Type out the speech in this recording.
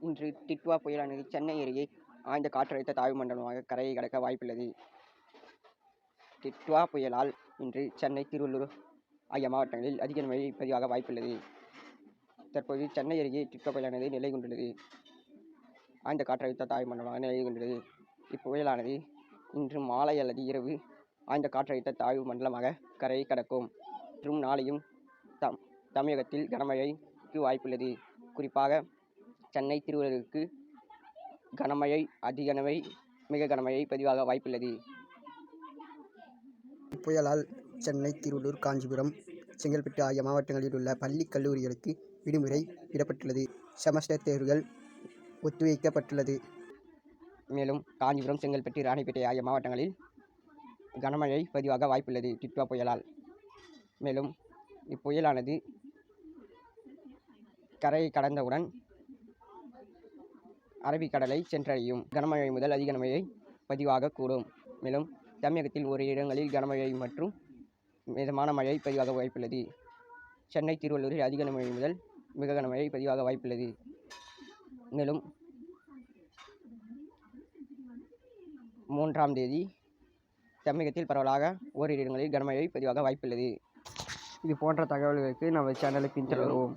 இன்று டிட்வா புயலானது சென்னை அருகே ஆழ்ந்த காற்றழுத்த தாழ்வு மண்டலமாக கரையை கடக்க வாய்ப்புள்ளது. டிட்வா புயலால் இன்று சென்னை, திருவள்ளூர் ஆகிய மாவட்டங்களில் அதிக மழை பதிவாக வாய்ப்புள்ளது. தற்போது சென்னை அருகே டிட்வா புயலானது நிலை கொண்டுள்ளது. ஆழ்ந்த காற்றழுத்த தாழ்வு மண்டலமாக நிலை கொண்டுள்ளது. இப்புயலானது இன்று மாலை அல்லது இரவு ஆழ்ந்த காற்றழுத்த தாழ்வு மண்டலமாக கரையை கடக்கும். மற்றும் நாளையும் தம் தமிழகத்தில் கனமழைக்கு வாய்ப்புள்ளது. குறிப்பாக சென்னை, திருவள்ளூருக்கு கனமழை, அதி கனமழை, மிக கனமழை பதிவாக வாய்ப்புள்ளது. இப்புயலால் சென்னை, திருவள்ளூர், காஞ்சிபுரம், செங்கல்பட்டு ஆகிய மாவட்டங்களில் உள்ள பள்ளி, கல்லூரிகளுக்கு விடுமுறை விடப்பட்டுள்ளது. செமஸ்டர் தேர்வுகள் ஒத்திவைக்கப்பட்டுள்ளது. மேலும் காஞ்சிபுரம், செங்கல்பட்டு, ராணிப்பேட்டை ஆகிய மாவட்டங்களில் கனமழை பதிவாக வாய்ப்புள்ளது. டிட்வா புயலால். மேலும் இப்புயலானது கரையை கடந்தவுடன் அரபிக்கடலை சென்றடையும். கனமழை முதல் அதிக கனமழை பதிவாகக் கூடும். மேலும் தமிழகத்தில் ஒரு இடங்களில் கனமழை மற்றும் மிதமான மழை பதிவாக வாய்ப்புள்ளது. சென்னை, திருவள்ளூரில் அதிக மழை முதல் மிக கனமழை பதிவாக வாய்ப்புள்ளது. மேலும் மூன்றாம் தேதி தமிழகத்தில் பரவலாக ஓரிரு இடங்களில் கனமழை பதிவாக வாய்ப்புள்ளது. இது போன்ற தகவல்களுக்கு நம்ம சேனலை பின்தொடரவும்.